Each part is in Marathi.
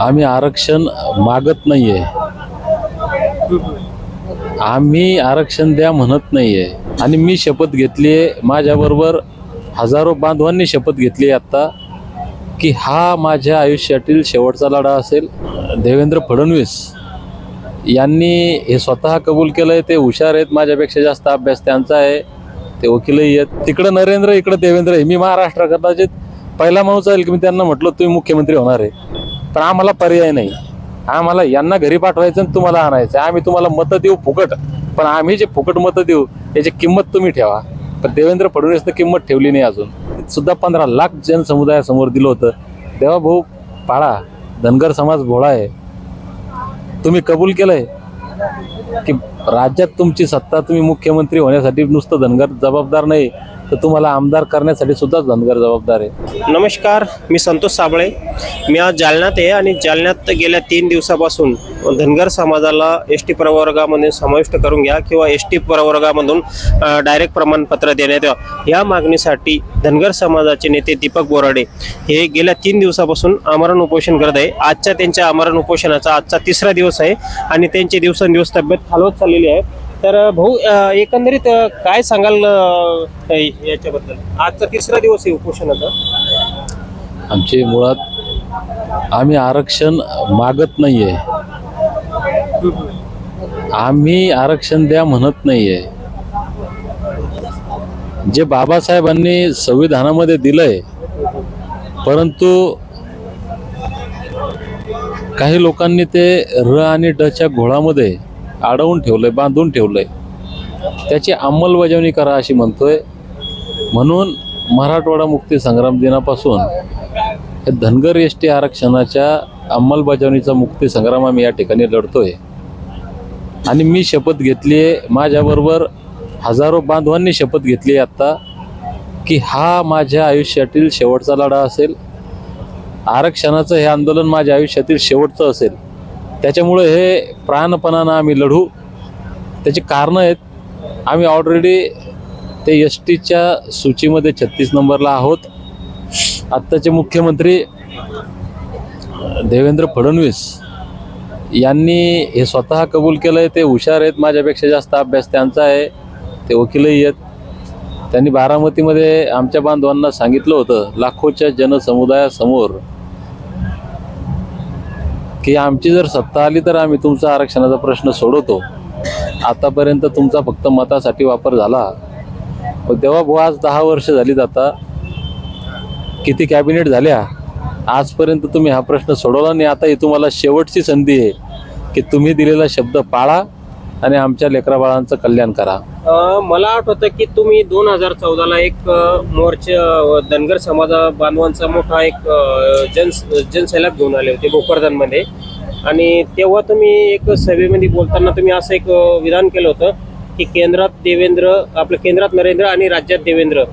आम्ही आरक्षण मागत नाही आहे आम्ही आरक्षण द्या म्हणत नाही आहे आणि मी शपथ घेतली आहे. माझ्याबरोबर हजारो बांधवांनी शपथ घेतली आहे आत्ता की हा माझ्या आयुष्यातील शेवटचा लढा असेल. देवेंद्र फडणवीस यांनी हे स्वतः कबूल केलं आहे ते हुशार आहेत माझ्यापेक्षा जास्त अभ्यास त्यांचा आहे. ते वकीलही आहेत. तिकडं नरेंद्र इकडं देवेंद्र आहे. मी महाराष्ट्र कदाचित पहिला माणूस आहे की मी त्यांना म्हटलं तुम्ही मुख्यमंत्री होणार आहे. पण आम्हाला पर्याय नाही. आम्हाला यांना घरी पाठवायचं आणि तुम्हाला आणायचं. आम्ही तुम्हाला मतं देऊ फुकट. पण आम्ही जे फुकट मतं देऊ याची किंमत तुम्ही ठेवा. पण देवेंद्र फडणवीसनं किंमत ठेवली नाही अजून. सुद्धा पंधरा लाख जनसमुदायासमोर दिलं होतं. तेव्हा भाऊ पाळा. धनगर समाज भोळा आहे. तुम्ही कबूल केलंय? की राज्यात तुमची सत्ता तुम्ही मुख्यमंत्री होण्यासाठी नुसतं धनगर जबाबदार नाही. तर तुम्हाला आमदार करण्यासाठी सुद्धा धनगर जबाबदार आहे. नमस्कार मी संतोष साबळे. मी आज जालन्यात आहे आणि जालन्यात गेल्या तीन दिवसापासून धनगर समाजाला एस टी प्रवर्गामध्ये समाविष्ट करून घ्या किंवा एस टी प्रवर्गामधून डायरेक्ट प्रमाणपत्र देण्यात यावं. या मागणीसाठी धनगर समाजाचे नेते दीपक बोराडे हे गेल्या तीन दिवसापासून आमरण उपोषण करत आहे. आजच्या त्यांच्या आमरण उपोषणाचा आजचा तिसरा दिवस आहे आणि त्यांची दिवसेंदिवस तब्येत खालवत चाललेली आहे. तर भाऊ अ, एकंदरीत अ, काय सांगाल अ, याच्याबद्दल? आजचा तिसरा दिवस आहे उपोषणाचा. आमचे मुळात आम्ही आरक्षण मागत नाहीये. आम्ही आरक्षण द्या म्हणत नाहीये. जे बाबासाहेबांनी संविधानामध्ये दिलंय परंतु काही लोकांनी ते र आणि डच्या घोळामध्ये अडवून आहे बांधून ठेवलं आहे त्याची अंमलबजावणी करा अशी म्हणतोय. म्हणून मराठवाडा मुक्ती संग्राम दिनापासून हे धनगर एस टी आरक्षणाच्या अंमलबजावणीचा मुक्ती संग्राम आम्ही या ठिकाणी लढतोय. आणि मी शपथ घेतली आहे माझ्याबरोबर हजारो बांधवांनी शपथ घेतली आहे आत्ता की हा माझ्या आयुष्यातील शेवटचा लढा असेल. आरक्षणाचं हे आंदोलन माझ्या आयुष्यातील शेवटचं असेल. त्याच्यामुळे हे प्राणपणानं आम्ही लढू. त्याची कारणं आहेत आम्ही ऑलरेडी ते एस टीच्या सूचीमध्ये छत्तीस नंबरला आहोत. आत्ताचे मुख्यमंत्री देवेंद्र फडणवीस यांनी हे स्वतः कबूल केलं आहे ते हुशार आहेत माझ्यापेक्षा जास्त अभ्यास त्यांचा आहे ते वकीलही आहेत. त्यांनी बारामतीमध्ये आमच्या बांधवांना सांगितलं होतं लाखोच्या जनसमुदायासमोर की आमची जर सत्ता आली तर आम्ही तुमचा आरक्षणाचा प्रश्न सोडवतो. आतापर्यंत तुमचा फक्त मतासाठी वापर झाला. पण तेव्हा भाऊ आज दहा वर्ष झालीत आता. किती कॅबिनेट झाल्या? आजपर्यंत तुम्ही हा प्रश्न सोडवला नाही. आता ही तुम्हाला शेवटची संधी आहे की तुम्ही दिलेला शब्द पाळा आणि आमच्या लेकराबाळांचं कल्याण करा. मला आठवतं की तुम्ही दोन हजार चौदाला एक मोर्चा धनगर समाजा बांधवांचा मोठा एक जन जनसैलाब घेऊन आले होते गोकर्धनमध्ये आणि तेव्हा तुम्ही एक सभेमध्ये बोलताना तुम्ही असं एक विधान केलं होतं की केंद्रात देवेंद्र आपलं केंद्रात नरेंद्र आणि राज्यात देवेंद्र.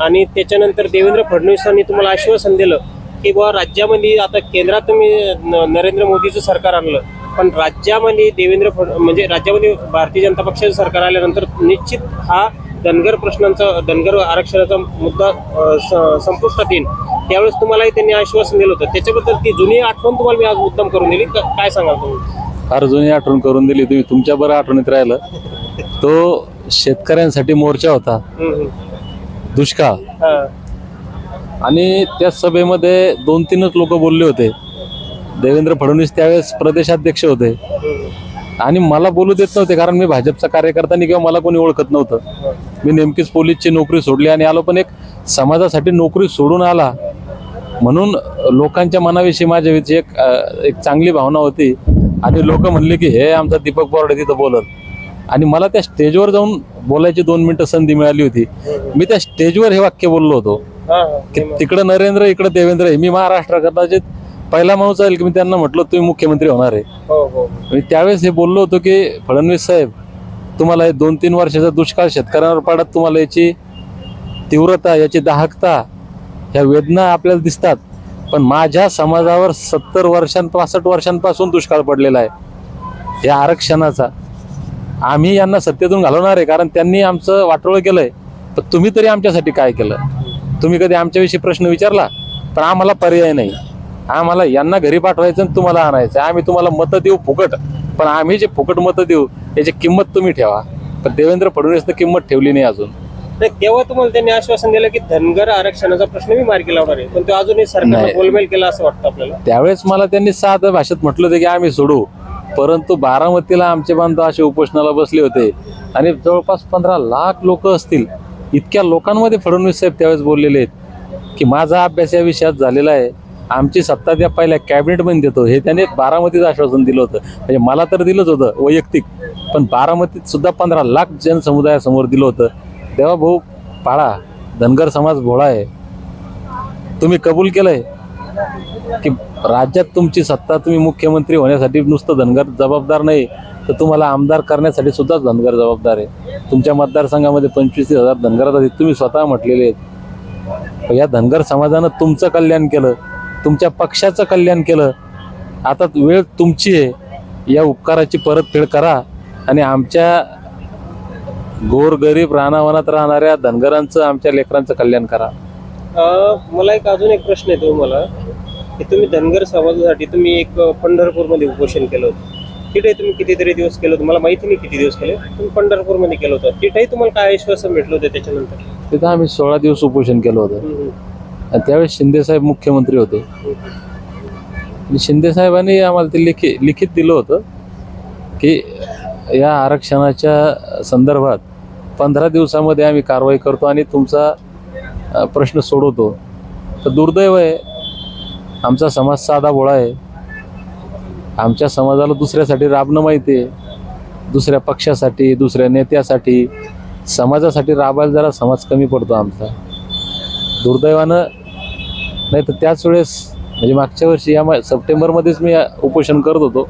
आणि त्याच्यानंतर देवेंद्र फडणवीसांनी तुम्हाला आश्वासन दिलं की बुवा राज्यामध्ये आता केंद्रात तुम्ही न- नरेंद्र मोदीचं सरकार आणलं पण राज्यामध्ये देवेंद्र फड म्हणजे राज्यामध्ये भारतीय जनता पक्षाचं सरकार आल्यानंतर निश्चित हा धनगर प्रश्नांचा धनगर आरक्षणाचा मुद्दा संपुष्टात येईल. त्यावेळेस तुम्हालाही त्यांनी आश्वासन दिलं होतं. त्याच्याबद्दल ती जुनी आठवण तुम्हाला मी आज मुद्दाम करून दिली. काय सांगाल तुम्ही? फार जुनी आठवण करून दिली. तुम्ही तुमच्या बरं आठवणीत राहिलं. तो शेतकऱ्यांसाठी मोर्चा होता. दुष्काळ. हा. आणि त्या सभेमध्ये दोन तीनच लोक बोलले होते. देवेंद्र फडणवीस त्यावेळेस प्रदेशाध्यक्ष होते. आणि मला बोलू देत नव्हते कारण मी भाजपचा कार्यकर्ता नाही किंवा मला कोणी ओळखत नव्हतं. मी नेमकीच पोलीसची नोकरी सोडली आणि आलो पण एक समाजासाठी नोकरी सोडून आला. म्हणून लोकांच्या मनाविषयी माझ्याविषयी एक एक चांगली भावना होती. आणि लोक म्हणले की हे आमचा दीपक बोर्डे तिथं बोलत. आणि मला त्या स्टेजवर जाऊन बोलायची दोन मिनिटं संधी मिळाली होती. मी त्या स्टेजवर हे वाक्य बोललो होतो. तिकडं नरेंद्र इकडं देवेंद्र आहे मी महाराष्ट्र कदाचित पहिला माणूस आहे की मी त्यांना म्हटलं तुम्ही मुख्यमंत्री होणार आहे. हो हो. मी त्यावेळेस हे बोललो होतो की फडणवीस साहेब तुम्हाला हे दोन तीन वर्षाचा दुष्काळ शेतकऱ्यांवर पडत तुम्हाला याची तीव्रता याची दाहकता ह्या वेदना आपल्याला दिसतात. पण माझ्या समाजावर सत्तर वर्षां पासष्ट वर्षांपासून दुष्काळ पडलेला आहे. या आरक्षणाचा. आम्ही यांना सत्तेतून घालवणार आहे कारण त्यांनी आमचं वाटोळं केलंय. तर तुम्ही तरी आमच्यासाठी काय केलं? तुम्ही कधी आमच्याविषयी प्रश्न विचारला? पण आम्हाला पर्याय नाही. आम्हाला यांना घरी पाठवायचं आणि तुम्हाला आणायचं. आम्ही तुम्हाला मतं देऊ फुकट. पण आम्ही जे फुकट मतं देऊ याची किंमत तुम्ही ठेवा. पण देवेंद्र फडणवीसनं किंमत ठेवली नाही अजून. तेव्हा तुम्हाला त्यांनी आश्वासन दिलं की धनगर आरक्षणाचा प्रश्न मी मार्गी लावणार आहे? पण तो अजूनही सरकारने नाही. गोलमेल केला असं वाटतं आपल्याला? त्यावेळेस मला त्यांनी साध्या भाषेत म्हटलं होतं की आम्ही सोडू. परंतु बारामतीला आमचे बांधव असे उपोषणाला बसले होते. आणि जवळपास पंधरा लाख लोक असतील. इतक्या लोकांमध्ये फडणवीस साहेब त्यावेळेस बोललेले आहेत की माझा अभ्यास या विषयात झालेला आहे. आमची सत्ता त्या पहिल्या कॅबिनेटमध्ये देतो. हे त्याने बारामतीचं आश्वासन दिलं होतं. म्हणजे मला तर दिलंच होतं वैयक्तिक. पण बारामतीत सुद्धा पंधरा लाख जनसमुदायासमोर दिलं होतं. तेव्हा भाऊ पाळा. धनगर समाज भोळा आहे. तुम्ही कबूल केलंय की राज्यात तुमची सत्ता तुम्ही मुख्यमंत्री होण्यासाठी नुसतं धनगर जबाबदार नाही. तर तुम्हाला आमदार करण्यासाठी सुद्धा धनगर जबाबदार आहे. तुमच्या मतदारसंघामध्ये पंचवीस हजार धनगर आहेत. तुम्ही स्वतः म्हटलेले आहेत. या धनगर समाजानं तुमचं कल्याण केलं तुमच्या पक्षाचं कल्याण केलं. आता वेळ तुमची आहे. या उपकाराची परतफेड करा आणि आमच्या गोरगरीब रानावनात राहणाऱ्या धनगरांचं आमच्या लेकरांचं कल्याण करा. मला एक अजून एक प्रश्न येतो मला की तुम्ही धनगर समाजासाठी तुम्ही एक पंढरपूरमध्ये उपोषण केलं होतं. तिथे तुम्ही कितीतरी दिवस केलं होतं मला माहिती नाही किती दिवस केले. तुम्ही पंढरपूरमध्ये केलं होतं. तिथेही तुम्हाला काय आश्वासन भेटलं होतं त्याच्यानंतर? तिथं आम्ही सोळा दिवस उपोषण केलं होतं. हम्म, आणि त्यावेळेस शिंदेसाहेब मुख्यमंत्री होते. आणि शिंदे साहेबांनी आम्हाला ते लिखि लिखित दिलं होतं की या आरक्षणाच्या संदर्भात पंधरा दिवसामध्ये आम्ही कारवाई करतो आणि तुमचा अ, प्रश्न सोडवतो. तर दुर्दैव आहे आमचा समाज साधा भोळा आहे. आमच्या समाजाला दुसऱ्यासाठी राबणं माहिती आहे. दुसऱ्या पक्षासाठी दुसऱ्या नेत्यासाठी समाजासाठी राबायला जरा समाज कमी पडतो आमचा. दुर्दैवानं नाही तर त्याच वेळेस म्हणजे मागच्या वर्षी या मा- सप्टेंबरमध्येच मी उपोषण करत होतो.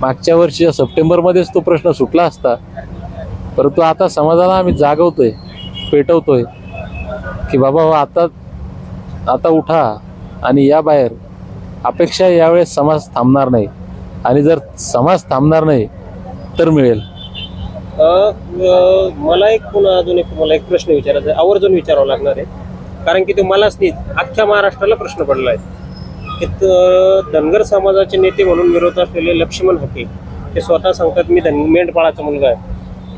मागच्या वर्षी या सप्टेंबरमध्येच तो प्रश्न सुटला असता. परंतु आता समाजाला आम्ही जागवतोय पेटवतोय की बाबा हो आता आता उठा आणि या बाहेर. अपेक्षा यावेळेस समाज थांबणार नाही. आणि जर समाज थांबणार नाही तर मिळेल. मला एक पुन्हा अजून एक मला एक प्रश्न विचारायचा आहे. आवर्जून विचारावा लागणार आहे. कारण की तो मलाच नाही अख्ख्या महाराष्ट्राला प्रश्न पडला आहे. धनगर समाजाचे नेते म्हणून विरोध असलेले लक्ष्मण हाके ते स्वतः सांगतात मी धन मेंढपाळाचा मुलगा आहे.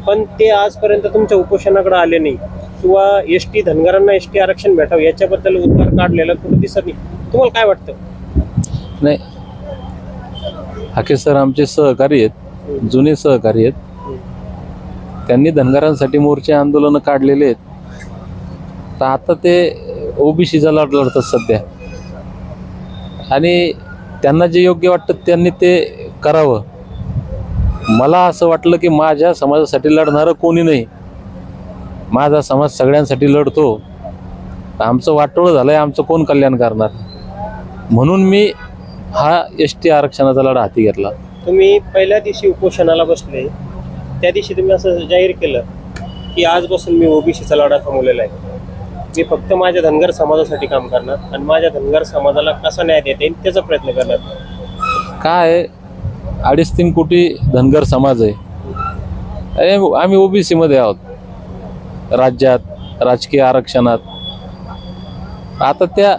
पण ते आजपर्यंत तुमच्या उपोषणाकडे आले नाही. किंवा एस टी धनगरांना एस टी आरक्षण भेटावं याच्याबद्दल उद्गार काढलेला कुठं दिसत नाही. तुम्हाला काय वाटतं? नाही हाके सर आमचे सहकारी आहेत जुने सहकारी आहेत. त्यांनी धनगरांसाठी मोर्चे आंदोलनं काढलेले आहेत. तर आता ते ओबीसीचा लढ लढतात सध्या. आणि त्यांना जे योग्य वाटतं त्यांनी ते करावं. मला असं वाटलं की माझ्या समाजासाठी लढणारं कोणी नाही. माझा समाज सगळ्यांसाठी लढतो. आमचं वाटोळं झालं आहे आमचं कोण कल्याण करणार? म्हणून मी हा एस टी आरक्षणाचा लढा हाती घेतला. तुम्ही पहिल्या दिवशी उपोषणाला बसले त्या दिवशी तुम्ही असं जाहीर केलं की आजपासून मी ओबीसीचा लढा थांबवलेला आहे. मी फक्त माझ्या धनगर समाजासाठी काम करणार आणि माझ्या धनगर समाजाला कसा न्याय देता येईल त्याचा प्रयत्न करणार. काय अडीच तीन कोटी धनगर समाज आहे. अरे आम्ही ओबीसीमध्ये आहोत. राज्यात राजकीय आरक्षणात. आता त्या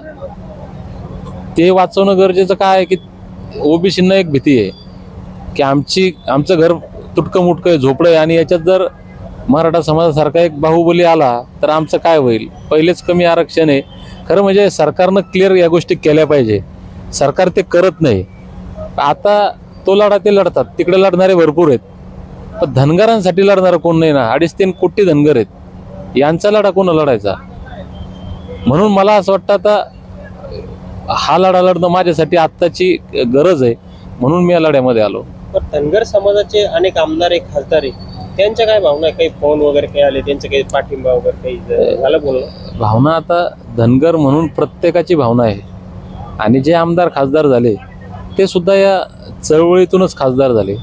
ते वाचवणं गरजेचं काय आहे की ओबीसींना एक भीती आहे की आमची आमचं घर तुटकं मुटकं आहे झोपडं आहे. आणि याच्यात जर मराठा समाजासारखा एक बाहुबली आला तर आमचं काय होईल? पहिलेच कमी आरक्षण आहे. खरं म्हणजे सरकारनं क्लिअर या गोष्टी केल्या पाहिजे. सरकार ते करत नाही. आता तो लढा ते लढतात. तिकडे लढणारे भरपूर आहेत. पण धनगरांसाठी लढणारं कोण नाही ना? अडीच तीन कोटी धनगर आहेत. यांचा लढा कोण लढायचा? म्हणून मला असं वाटतं आता हा लढा लढणं माझ्यासाठी आत्ताची गरज आहे म्हणून मी या लढ्यामध्ये आलो. तर धनगर समाजाचे अनेक आमदार आहे खासदार आहे त्यांच्या काय भावना काही फोन वगैरे काही आले त्यांचं काही पाठिंबा वगैरे काही झालं बोलणं? भावना आता धनगर म्हणून प्रत्येकाची भावना आहे. आणि जे आमदार खासदार झाले ते सुद्धा या चळवळीतूनच खासदार झाले.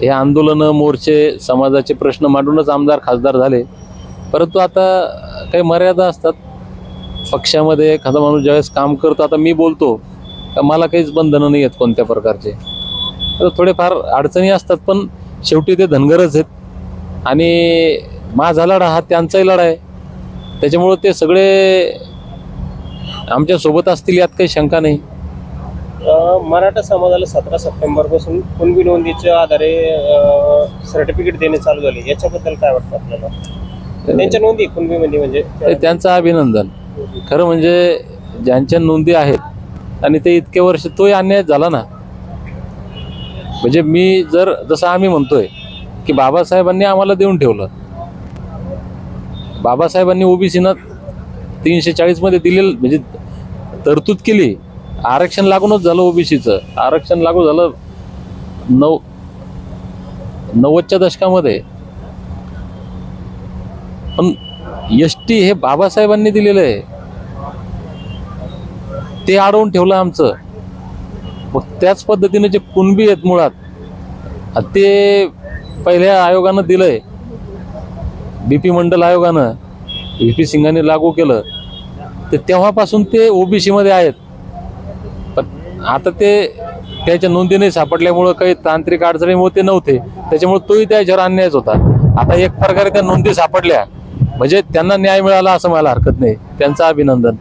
हे आंदोलनं मोर्चे समाजाचे प्रश्न मांडूनच आमदार खासदार झाले. परंतु आता काही मर्यादा असतात. पक्षामध्ये एखादा माणूस ज्यावेळेस काम करतो आता मी बोलतो का मला काहीच बंधनं नाही आहेत कोणत्या प्रकारचे. तर थोडेफार अडचणी असतात पण शेवटी ते धनगरच आहेत. आणि माझा लढा हा त्यांचाही लढा आहे. त्याच्यामुळं ते सगळे आमच्यासोबत असतील यात काही शंका नाही. मराठा समाजाला सतरा सप्टेंबरपासून कुणबी नोंदीच्या आधारे सर्टिफिकेट देणे चालू झाले. याच्याबद्दल काय वाटतं आपल्याला? त्यांच्या नोंदी कुणबीमध्ये म्हणजे? त्यांचं अभिनंदन. खरं म्हणजे ज्यांच्या नोंदी आहेत आणि ते इतके वर्ष तोही अन्याय झाला ना. म्हणजे मी जर जसं आम्ही म्हणतोय की बाबासाहेबांनी आम्हाला देऊन ठेवलं. बाबासाहेबांनी ओबीसीनं तीनशे चाळीसमध्ये दिलेलं म्हणजे तरतूद केली. आरक्षण लागूनच झालं ओबीसीचं. आरक्षण लागू झालं नऊ नव्वदच्या दशकामध्ये. पण एस टी हे बाबासाहेबांनी दिलेलं आहे. ते अडवून ठेवलं आमचं. मग त्याच पद्धतीने जे कुणबी आहेत मुळात ते पहिल्या आयोगानं दिलंय. बी पी मंडल आयोगानं व्ही पी सिंगाने लागू केलं. तर तेव्हापासून ते ओबीसीमध्ये आहेत. पण आता ते त्याच्या नोंदी नाही सापडल्यामुळं काही तांत्रिक अडचणीमुळे ते नव्हते. त्याच्यामुळे तोही त्याच्यावर अन्यायच होता. आता एक प्रकारे त्या नोंदी सापडल्या. म्हणजे त्यांना न्याय मिळाला असं मला हरकत नाही. त्यांचं अभिनंदन.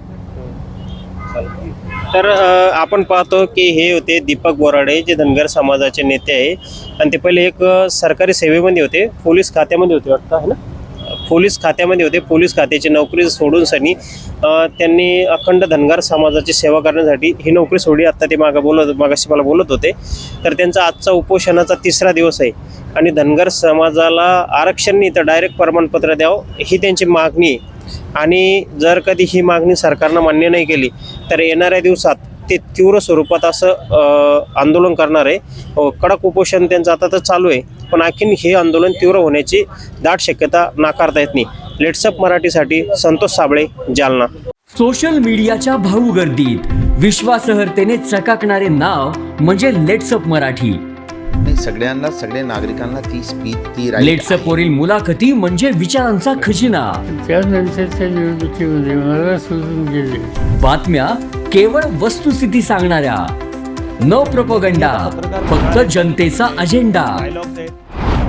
तर आपण पाहतो की हे होते दीपक बोराडे जे धनगर समाजाचे नेते आहे. आणि ते पहिले एक सरकारी सेवेमध्ये होते पोलीस खात्यामध्ये होते वाटतं है ना? पोलीस खात्यामध्ये होते. पोलीस खात्याची नोकरी सोडून सनी त्यांनी अखंड धनगर समाजाची सेवा करण्यासाठी ही नोकरी सोडली. आत्ता ते मागं बोलत मागाशी मला बोलत होते. तर त्यांचा आजचा उपोषणाचा तिसरा दिवस आहे. आणि धनगर समाजाला आरक्षण नाही तर डायरेक्ट प्रमाणपत्र द्यावं ही त्यांची मागणी आहे. आणि जर कधी ही मागणी सरकारनं मान्य नाही केली तर येणाऱ्या दिवसात ते तीव्र स्वरूपात असं आंदोलन करणार आहे. हो, कडक उपोषण त्यांचं आता तर चालू आहे. पण आणखीन हे आंदोलन तीव्र होण्याची दाट शक्यता नाकारता येत नाही. लेट्सअप मराठीसाठी संतोष साबळे जालना. सोशल मीडियाच्या भाऊ गर्दीत. विश्वासार्हतेने चकाकणारे नाव म्हणजे लेट्सअप मराठी. नाही सगळ्यांना सगळ्या नागरिकांना ती स्पीच ती लेट्सअप वरील मुलाखती म्हणजे विचारांचा खजिना. त्यानंतरच्या निवडणुकीमध्ये मला सोडून गेले. बातम्या केवळ वस्तुस्थिती सांगणाऱ्या. न प्रपोगंडा फक्त जनतेचा अजेंडा